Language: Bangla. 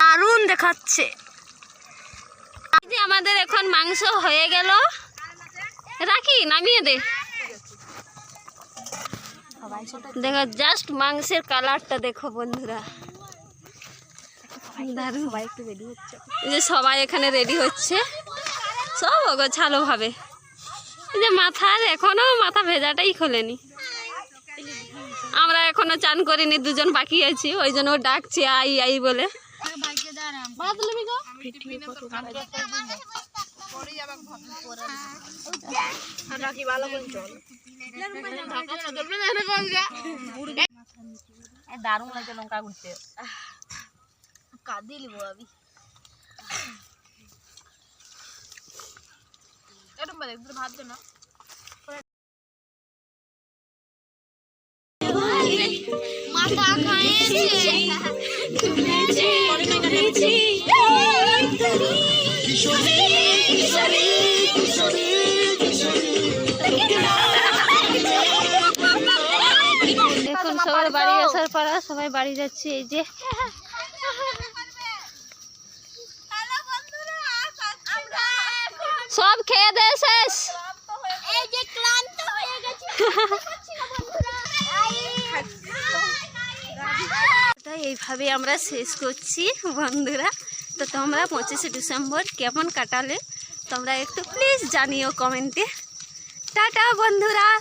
দারুণ দেখাচ্ছে। এই যে আমাদের এখন মাংস হয়ে গেল। রাখি নামিয়ে দে। দেখো জাস্ট মাংসের কালারটা দেখো বন্ধুরা। যে সবাই এখানে রেডি হচ্ছে। সব অগোছালো ভাবে। যে মাথার এখনও মাথা ভেজাটাই খোলেনি। আমরা এখনও চান করিনি দুজন বাকি আছি ওই জন্য ও ডাকছে আই আই বলে। দারুণ লাগছে লঙ্কা ঘুরতে কাঁদি লিবো আমি এরকম বাদে ভাত না দেখুন সবাই বাড়ি আসার পর সবাই বাড়ি যাচ্ছে, এই যে। সব খেয়ে দে শেষ। এই যে ক্লান্ত হয়ে গেছি। তাই এইভাবে আমরা শেষ করছি বন্ধুরা। তো তোমরা পঁচিশে ডিসেম্বর কেমন কাটালে তোমরা একটু প্লিজ জানিও কমেন্টে। টাটা বন্ধুরা।